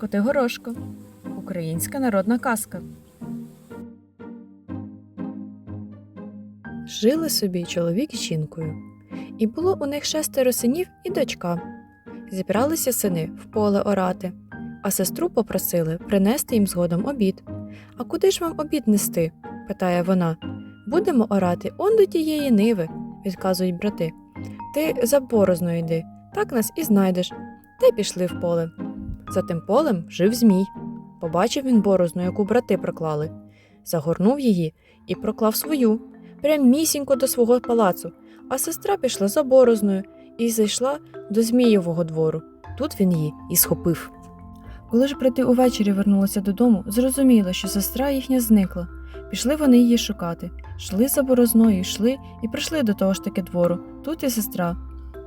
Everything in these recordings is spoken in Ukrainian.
Котигорошко. Українська народна казка. Жили собі чоловік з жінкою, і було у них шестеро синів і дочка. Зібралися сини в поле орати, а сестру попросили принести їм згодом обід. А куди ж вам обід нести? питає вона. Будемо орати он до тієї ниви, відказують брати. Ти за борозною йди, так нас і знайдеш. Та й пішли в поле. За тим полем жив Змій. Побачив він борозну, яку брати проклали, загорнув її і проклав свою, прямісінько до свого палацу, а сестра пішла за борозною і зайшла до Змієвого двору. Тут він її і схопив. Коли ж брати увечері вернулися додому, зрозуміли, що сестра їхня зникла. Пішли вони її шукати. Йшли за борозною, йшли і прийшли до того ж таки двору. Тут і сестра.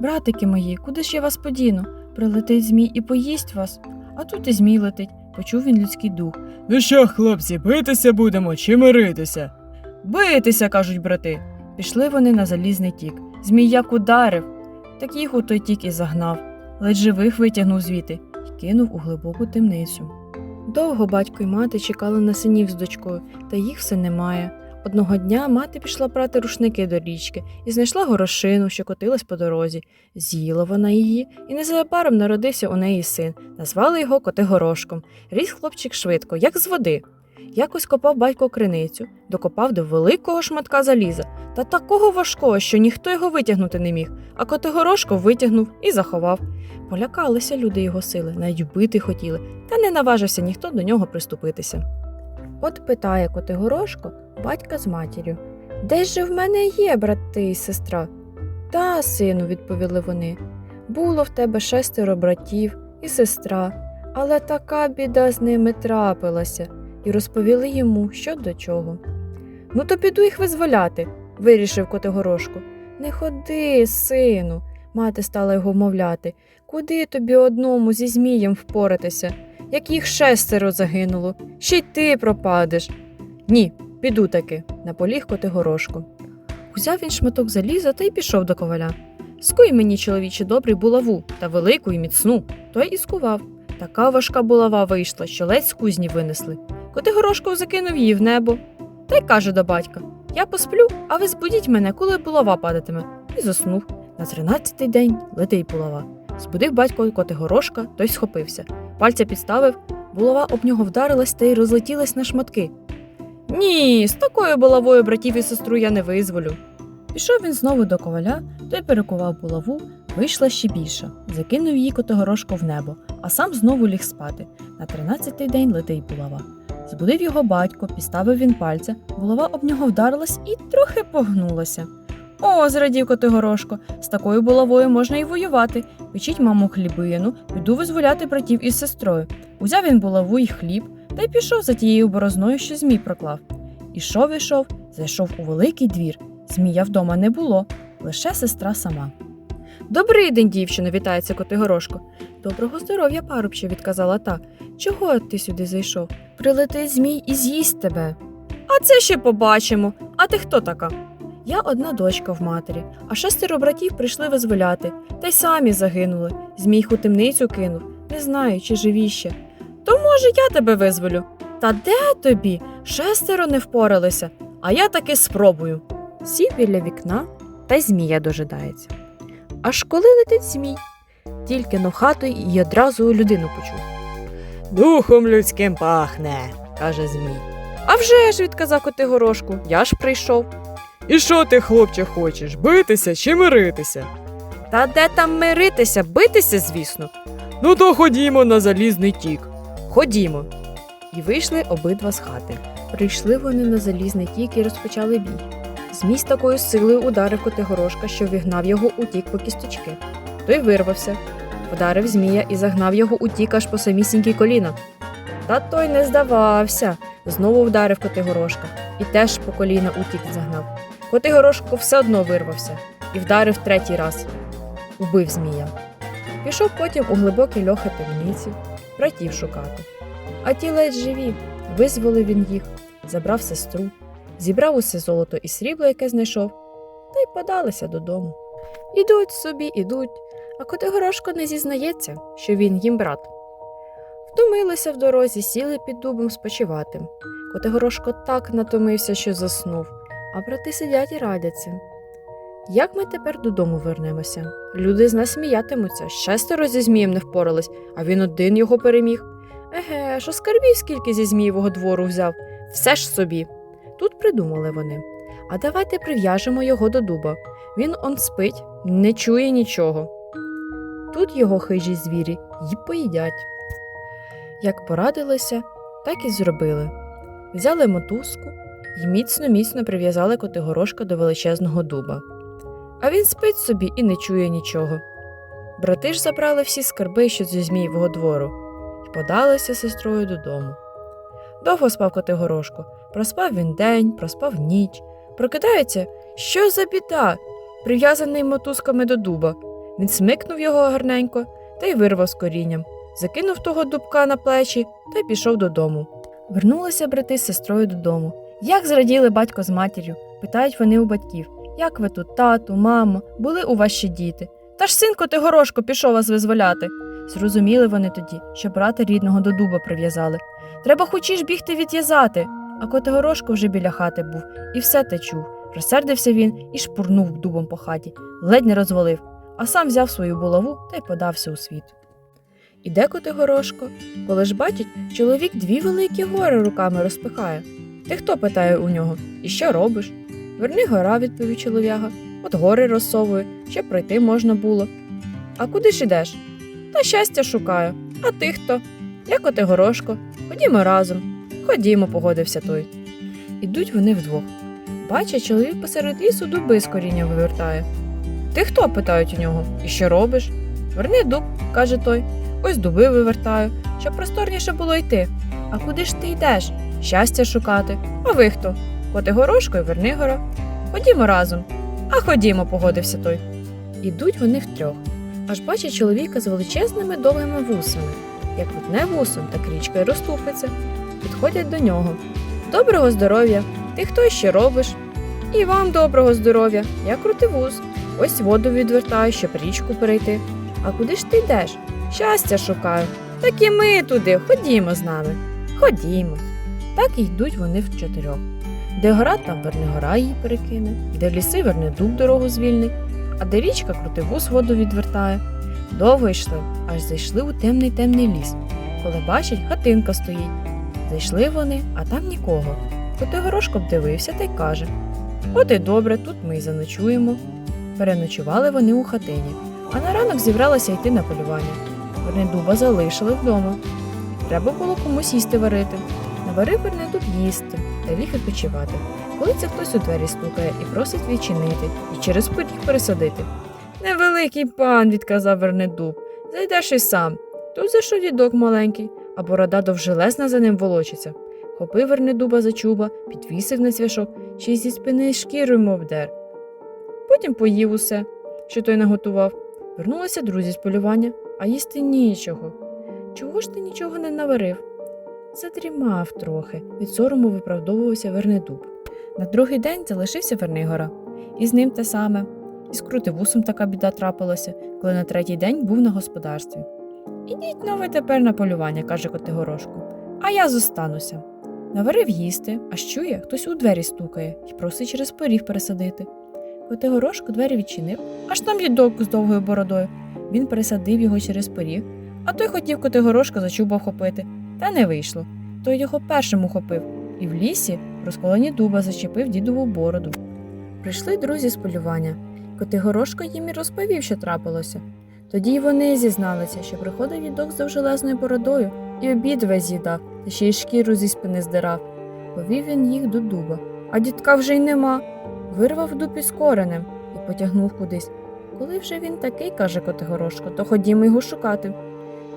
Братики мої, куди ж я вас подіну? Прилетить змій і поїсть вас. А тут і змій летить, почув він людський дух. Ну що, хлопці, битися будемо чи миритися? Битися, кажуть брати. Пішли вони на залізний тік. Змій як ударив, так їх у той тік і загнав, ледь живих витягнув звідти і кинув у глибоку темницю. Довго батько й мати чекали на синів з дочкою, та їх все немає. Одного дня мати пішла прати рушники до річки і знайшла горошину, що котилась по дорозі. З'їла вона її, і незабаром народився у неї син. Назвали його Котигорошком. Ріс хлопчик швидко, як з води. Якось копав батько криницю, докопав до великого шматка заліза, та такого важкого, що ніхто його витягнути не міг, а Котигорошко витягнув і заховав. Полякалися люди його сили, навіть вбити хотіли, та не наважився ніхто до нього приступитися. От питає Котигорошко батька з матір'ю Де ж в мене є брати і сестра? Та, сину, відповіли вони. Було в тебе шестеро братів і сестра, але така біда з ними трапилася, і розповіли йому, що до чого. Ну, то піду їх визволяти, вирішив Котигорошко. Не ходи, сину, мати стала його вмовляти. Куди тобі одному зі змієм впоратися? Як їх шестеро загинуло, ще й ти пропадеш. Ні, піду таки, наполіг Котигорошко. Узяв він шматок заліза та й пішов до коваля. Скуй мені, чоловіче, добрий булаву та велику і міцну. Той і скував. Така важка булава вийшла, що ледь з кузні винесли. Котигорошко закинув її в небо. Та й каже до батька: Я посплю, а ви збудіть мене, коли булава падатиме. І заснув. На тринадцятий день летить булава. Збудив батько Котигорошка, той схопився. Пальця підставив, булава об нього вдарилась та й розлетілась на шматки. Ні, з такою булавою братів і сестру я не визволю. Пішов він знову до коваля, той перекував булаву, вийшла ще більша, закинув її Котигорошко в небо, а сам знову ліг спати. На тринадцятий день летить булава. Збудив його батько, підставив він пальця, булава об нього вдарилась і трохи погнулася. О, зрадів Котигорошко, з такою булавою можна й воювати. Печіть маму хлібину, піду визволяти братів із сестрою. Узяв він булаву й хліб, та й пішов за тією борозною, що змій проклав. Ішов, ішов, зайшов у великий двір. Змія вдома не було, лише сестра сама. Добрий день, дівчино, вітається Котигорошко. Доброго здоров'я, парубче, відказала та. Чого ти сюди зайшов? Прилетить змій і з'їсть тебе. А це ще побачимо. А ти хто така? Я одна дочка в матері, а шестеро братів прийшли визволяти, та й самі загинули. Змій у темницю кинув, не знаю, чи живі ще. То, може, я тебе визволю. Та де тобі? Шестеро не впоралися, а я таки спробую. Сів біля вікна, та змія дожидається. Аж коли летить змій, тільки но хату і одразу людину почув. Духом людським пахне. каже Змій. А вже ж, відказав Котигорошку, я ж прийшов. І що ти, хлопче, хочеш? Битися чи миритися? Та де там миритися, битися, звісно. Ну то ходімо на залізний тік. Ходімо. І вийшли обидва з хати. Прийшли вони на залізний тік і розпочали бій. Змій такою силою ударив Котигорошка, що вігнав його у тік по кісточки. Той вирвався, вдарив змія і загнав його у тік аж по самісінькі коліна. Та той не здавався. Знову вдарив Котигорошка і теж по коліна у тік загнав. Котигорошко все одно вирвався і вдарив третій раз. Убив змія. Пішов потім у глибокі льохи темниці, братів шукати. А ті ледь живі, визволив він їх, забрав сестру, зібрав усе золото і срібло, яке знайшов, та й подалися додому. Ідуть собі, ідуть, а Котигорошко не зізнається, що він їм брат. Втомилися в дорозі, сіли під дубом спочивати. Котигорошко так натомився, що заснув, а брати сидять і радяться. Як ми тепер додому вернемося? Люди з нас сміятимуться, шестеро зі змієм не впорались, а він один його переміг. Еге, що скарбів скільки зі змієвого двору взяв, все ж собі. Тут придумали вони. А давайте прив'яжемо його до дуба. Він он спить, не чує нічого. Тут його хижі звірі й поїдять. Як порадилися, так і зробили. Взяли мотузку і міцно-міцно прив'язали котигорошка до величезного дуба. А він спить собі і не чує нічого. Брати ж забрали всі скарби, що зі змієвого двору, і подалися сестрою додому. Довго спав Котигорошко. Проспав він день, проспав ніч. Прокидається, що за біда, прив'язаний мотузками до дуба. Він смикнув його гарненько та й вирвав з корінням, закинув того дубка на плечі та й пішов додому. Вернулися брати з сестрою додому. Як зраділи батько з матір'ю, питають вони у батьків, як ви тут, тату, мамо, були у вас ще діти? Та ж синко ти горошко пішов вас визволяти. Зрозуміли вони тоді, що брата рідного до дуба прив'язали. Треба хочеш бігти відв'язати. А Котигорошко вже біля хати був і все те чув. Розсердився він і шпурнув дубом по хаті, ледь не розвалив, а сам взяв свою булаву та й подався у світ. Іде Котигорошко, коли ж бачить, чоловік дві великі гори руками розпихає. Ти хто питає у нього, і що робиш? Верни гора, відповів чолов'яга, от гори розсовує, щоб пройти можна було. А куди ж ідеш? Та щастя шукаю. А ти хто? Я Котигорошко. Ходімо разом. Ходімо, погодився той. Ідуть вони вдвох. Бачить, чоловік посеред лісу дуби з коріння вивертає. Ти хто? питають у нього. І що робиш? Верни дуб, каже той. Ось дуби вивертаю, щоб просторніше було йти. А куди ж ти йдеш? Щастя шукати. А ви хто? Котигорошко і Вернигора. Ходімо разом. А ходімо, погодився той. Ідуть вони втрьох. Аж бачить чоловіка з величезними довгими вусами. Як одне вусом, так річка й розступиться. Підходять до нього. Доброго здоров'я! Ти хто ще робиш? І вам доброго здоров'я, я крутивуз. Ось воду відвертаю, щоб річку перейти. А куди ж ти йдеш? Щастя шукаю. Так і ми туди, ходімо з нами. Ходімо. Так і йдуть вони в чотирьох. Де гора, там верне гора її перекине, де ліси верне дуб дорогу звільнить, а де річка крутивуз воду відвертає. Довго йшли, аж зайшли у темний темний ліс. Коли бачать, хатинка стоїть. Зайшли вони, а там нікого. Котигорошко обдивився та й каже: От і добре, тут ми й заночуємо. Переночували вони у хатині, а на ранок зібралися йти на полювання. Вернедуба залишили вдома. Треба було комусь їсти варити. Наварив Вернедуб їсти та ліг відпочивати. Коли це хтось у двері стукає і просить відчинити і через поріг пересадити. Невеликий пан, відказав Вернедуб. Зайдеш і сам. Тут зайшов дідок маленький, а борода довжелезна за ним волочиться. Хопив Вернедуба за чуба, підвісив на цвяшок, ще й зі спини шкіру йому обдер. Потім поїв усе, що той наготував. Вернулися друзі з полювання, а їсти нічого. Чого ж ти нічого не наварив? Задрімав трохи, від сорому виправдовувався Вернедуб. На другий день залишився Вернигора, і з ним те саме. І з крутивусом така біда трапилася, коли на третій день був на господарстві. Ідіть но ви тепер на полювання, каже Котигорошко, а я зостануся. Наварив їсти, аж чує, хтось у двері стукає і просить через поріг пересадити. Котигорошко двері відчинив, аж там дідок з довгою бородою. Він пересадив його через поріг, а той хотів Котигорошка за чуба вхопити, та не вийшло. Той його першим ухопив, і в лісі в розколоні дуба зачепив дідову бороду. Прийшли друзі з полювання. Котигорошко їм і розповів, що трапилося. Тоді й вони зізналися, що приходив дідок з довжелезною бородою і обід весь з'їдав, та ще й шкіру зі спини здирав. Повів він їх до дуба, а дідка вже й нема. Вирвав дуб із коренем і потягнув кудись. Коли вже він такий, каже Котигорошко, то ходімо його шукати.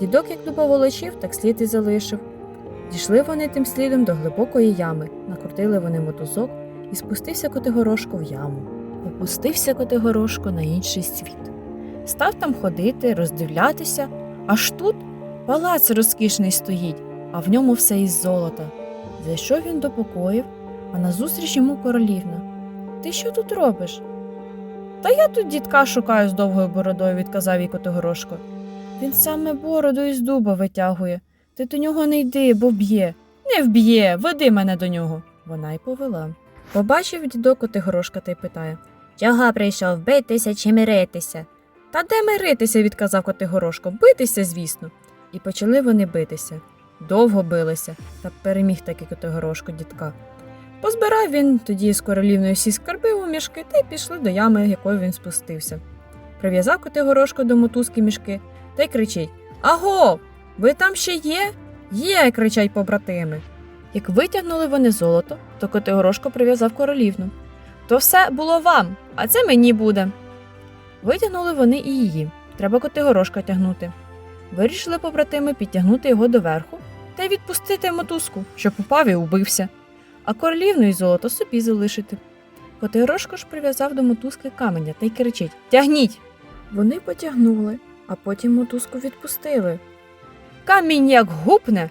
Дідок, як дуба волочив, так слід і залишив. Дійшли вони тим слідом до глибокої ями, накрутили вони мотузок і спустився Котигорошко в яму. Опустився Котигорошко на інший світ. Став там ходити, роздивлятися, аж тут палац розкішний стоїть, а в ньому все із золота. Зайшов він до покоїв, а назустріч йому королівна. Ти що тут робиш? Та я тут дідка шукаю з довгою бородою, відказав їй Котигорошко. Він саме бороду із дуба витягує. Ти до нього не йди, бо вб'є. Не вб'є, веди мене до нього. Вона й повела. Побачив дідок Котигорошка та й питає Чого прийшов битися чи миритися? Та де миритися, відказав Котигорошко. Битися, звісно. І почали вони битися. Довго билися, та переміг таки Котигорошко дідка. Позбирав він тоді з королівною всі скарби у мішки та й пішли до ями, якою він спустився. Прив'язав Котигорошко до мотузки мішки та й кричить Аго, ви там ще є? Є, кричать побратими. Як витягнули вони золото, то Котигорошко прив'язав королівну. То все було вам, а це мені буде. Витягнули вони і її. Треба Котигорошка тягнути. Вирішили побратими підтягнути його доверху та й відпустити мотузку, щоб упав і убився, а королівну і золото собі залишити. Котигорошко ж прив'язав до мотузки каменя та й кричить Тягніть! Вони потягнули, а потім мотузку відпустили. Камінь як гупне.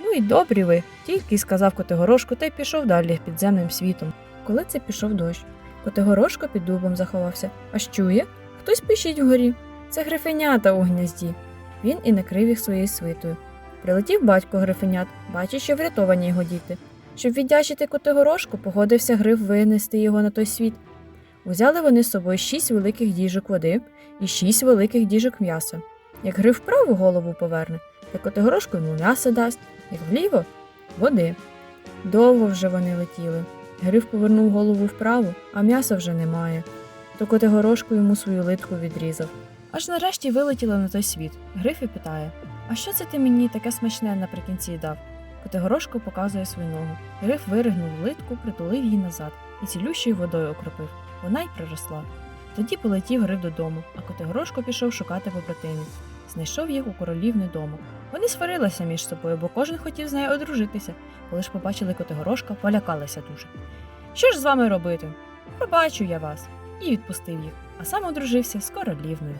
Ну і добрі ви, тільки сказав Котигорошко та й пішов далі підземним світом. Коли це пішов дощ, Котигорошко під дубом заховався, аж чує, хтось пищить вгорі. Це грифенята у гнізді. Він і накрив їх своєю свитою. Прилетів батько грифенят, бачить, що врятовані його діти. Щоб віддячити Котигорошку, погодився гриф винести його на той світ. Узяли вони з собою шість великих діжок води і шість великих діжок м'яса. Як гриф вправу голову поверне, як Котигорошку йому м'яса дасть, як вліво води. Довго вже вони летіли. Гриф повернув голову вправо, а м'яса вже немає. То Котигорошко йому свою литку відрізав. Аж нарешті вилетіли на той світ. Гриф і питає: А що це ти мені таке смачне наприкінці дав? Котигорошко показує свою ногу. Гриф виригнув литку, притулив її назад і цілющою водою окропив. Вона й приросла. Тоді полетів гриб додому, а Котигорошко пішов шукати побратимів. Знайшов їх у королівни дому. Вони сварилися між собою, бо кожен хотів з нею одружитися. Коли ж побачили Котигорошка, полякалися дуже. Що ж з вами робити? Пробачу я вас. І відпустив їх, а сам одружився з королівною.